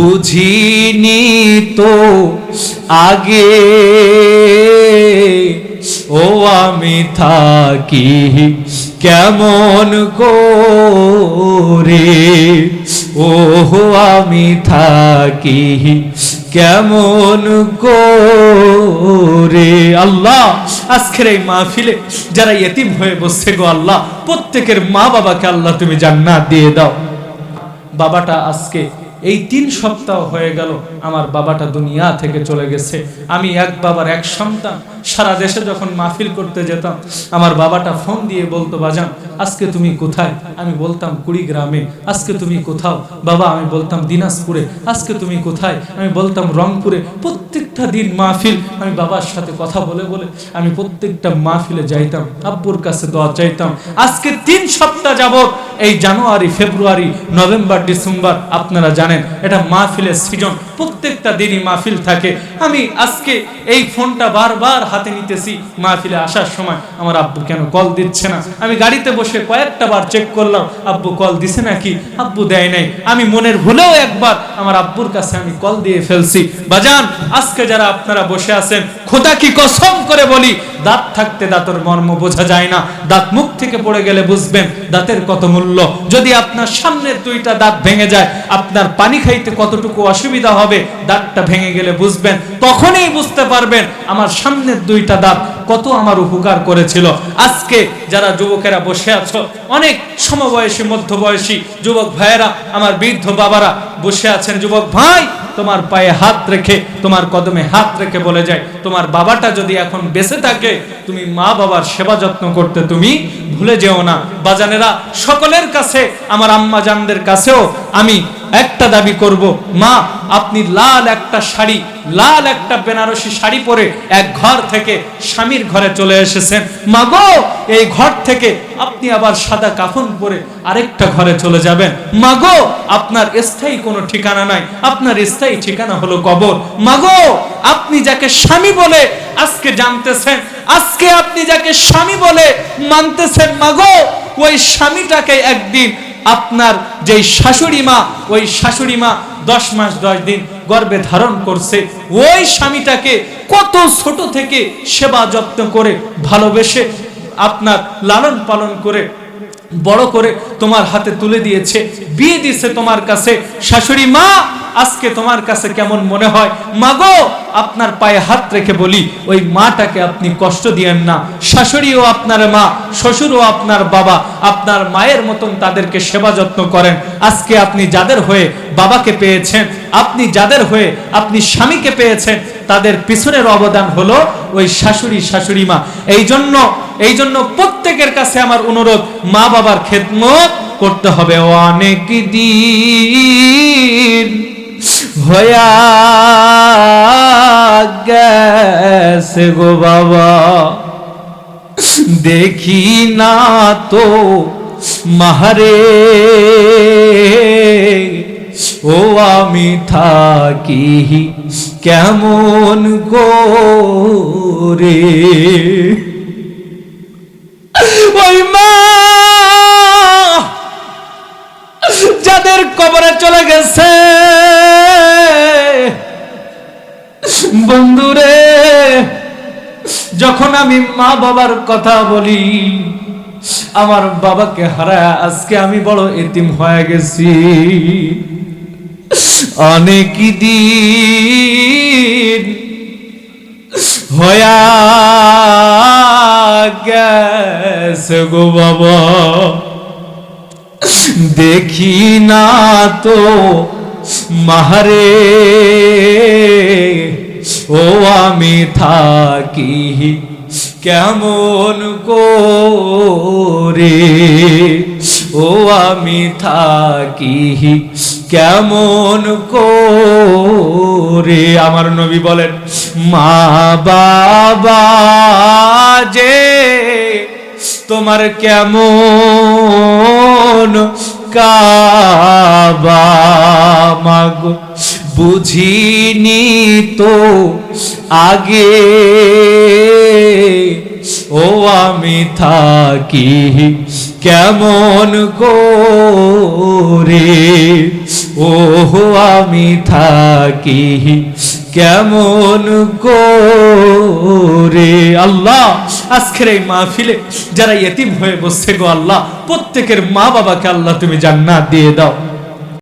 বুঝিনি তো আগে। ও আমি থাকি কেমন করে? ও আমি থাকি কেমন করে? আল্লাহ, আজকের এই মাহফিলে যারা এতিম হয়ে বসছে গো আল্লাহ, প্রত্যেকের মা বাবাকে আল্লাহ তুমি জান্নাত দিয়ে দাও। বাবাটা আজকে এই তিন সপ্তাহ হয়ে গেল আমার বাবাটা দুনিয়া থেকে চলে গেছে। আমি এক বাবার এক সন্তান। সারা দেশে যখন মাহফিল করতে যেতাম, আমার বাবাটা ফোন দিয়ে বলতো, বাজান, আজকে তুমি কোথায়? আমি বলতাম, কুড়িগ্রামে। আজকে তুমি কোথাও? বাবা, আমি বলতাম, দিনাজপুরে। আজকে তুমি কোথায়? আমি বলতাম, রংপুরে। প্রত্যেকটা দিন মাহফিল, আমি বাবার সাথে কথা বলে বলে আমি প্রত্যেকটা মাহফিলে যাইতাম, আব্বুর কাছে দোয়া চাইতাম, আজকে তিন সপ্তাহ যাবত এই জানুয়ারি, ফেব্রুয়ারি, নভেম্বর, ডিসেম্বর, আপনারা জানেন, এটা মাহফিলের সিজন প্রত্যেকটা দিনই মাহফিল থাকে। আমি আজকে এই ফোনটা বারবার হাতে নিতেছি মাহফিলে আসার সময়। আমার আব্বু কেন কল দিচ্ছে না? আমি গাড়িতে বসে কয়েকটা বার চেক করলাম, আব্বু কল দিছে নাকি? আব্বু দেয় নাই। আমি মনের ভুলেও একবার আমার আব্বুর কাছে আমি কল দিয়ে ফেলছি। বাজান, আজকে যারা আপনারা বসে আছেন, খোদা কি কসম করে বলি, দাঁত থাকতে দাঁতের মর্ম বোঝা যায় না। দাঁত মুখ থেকে পড়ে গেলে বুঝবেন, দাঁতের কত মূল্য যদি আপনার সামনের দুইটা দাঁত ভেঙে যায়, আপনার পানি খাইতে কতটুকু অসুবিধা হবে? দাঁতটা ভেঙে গেলে বুঝবেন, তখনই বুঝতে পারবেন আমার সামনের দুইটা দাঁত কত আমার উপকার করেছিল। আজকে যারা যুবকেরা বসে আছো, অনেক সমবয়সী, মধ্যবয়সী যুবক ভাইয়েরা, আমার বৃদ্ধ বাবারা বসে আছেন। যুবক ভাই তোমার পায়ে হাত রেখে, তোমার কদমে হাত রেখে বলে যায়, তোমার বাবাটা যদি এখন বেঁচে থাকে, তুমি মা বাবার সেবা যত্ন করতে তুমি ভুলে যেও না। বাজানেরা, সকলের কাছে, আমার আম্মা জানদের কাছেও আমি একটা দাবি করব, মা, আপনি লাল একটা শাড়ি, লাল একটা বেনারসি শাড়ি পরে এক ঘর থেকে স্বামীর ঘরে চলে এসেছেন। মাগো এই ঘর থেকে আপনি আবার সাদা কাফন পরে আরেকটা ঘরে চলে যাবেন। মাগো আপনার স্থায়ী কোনো ঠিকানা নাই, আপনার স্থায়ী ঠিকানা হলো কবর। মাগো আপনি যাকে স্বামী বলে আজকে জানতেছেন, আজকে আপনি যাকে স্বামী বলে মানতেছেন মাগো ওই স্বামীটাকে একদিন আপনার যেই শাশুড়ি মা, ওই শাশুড়ি মা দশ মাস, দশ দিন গর্বে ধারণ করছে, ওই স্বামীটাকে কত ছোট থেকে সেবা যত্ন করে ভালোবেসে আপনার লালন পালন করে বড় করে তোমার হাতে তুলে দিয়েছে। বিয়ে দিয়েছে তোমার কাছে। শাশুড়ি মা, আজকে তোমার কাছে কেমন মনে হয়? মাগো, আপনার পায়ে হাত রেখে বলি, ওই মাটাকে আপনি কষ্ট দিয়েন না। শাশুড়িও আপনার মা, শ্বশুরও আপনার বাবা। আপনার মায়ের মতন তাদেরকে সেবা যত্ন করেন। আজকে আপনি যাদের হয়ে বাবাকে পেয়েছেন, আপনি যাদের হয়ে আপনি স্বামীকে পেয়েছেন, তাদের পিছনের অবদান হলো ওই শাশুড়ি শাশুড়ি মা। এই জন্য এই জন্য প্রত্যেকের কাছে আমার অনুরোধ, মা বাবার খেদমত করতে হবে। অনেক দিন গেছে গো বাবা। দেখি না তো মাহারে। ও আমি থাকি কেমন গো ওই বন্ধুরে, যখন আমি মা বাবার কথা বলি, আমার বাবাকে হারায় আজকে আমি বড় এতিম হয়ে গেছি। অনেক দিন হয়া গেছে গো বাবা। দেখি না তো মাহারে। ও আমি থাকি কেমন করে? ও আমি থাকি কেমন করে? আমার নবী বলেন, মা বাবা যে তোমার কেমন কাবা মাগো। বুঝিনি তো আগে। ও আমি থাকি কেমন করে? ও আমি থাকি কেমন করে? আল্লাহ, আজকের এই মাহফিলে যারা এতিম হয়ে বসছে গো আল্লাহ, প্রত্যেকের মা বাবাকে আল্লাহ তুমি জান্নাত দিয়ে দাও।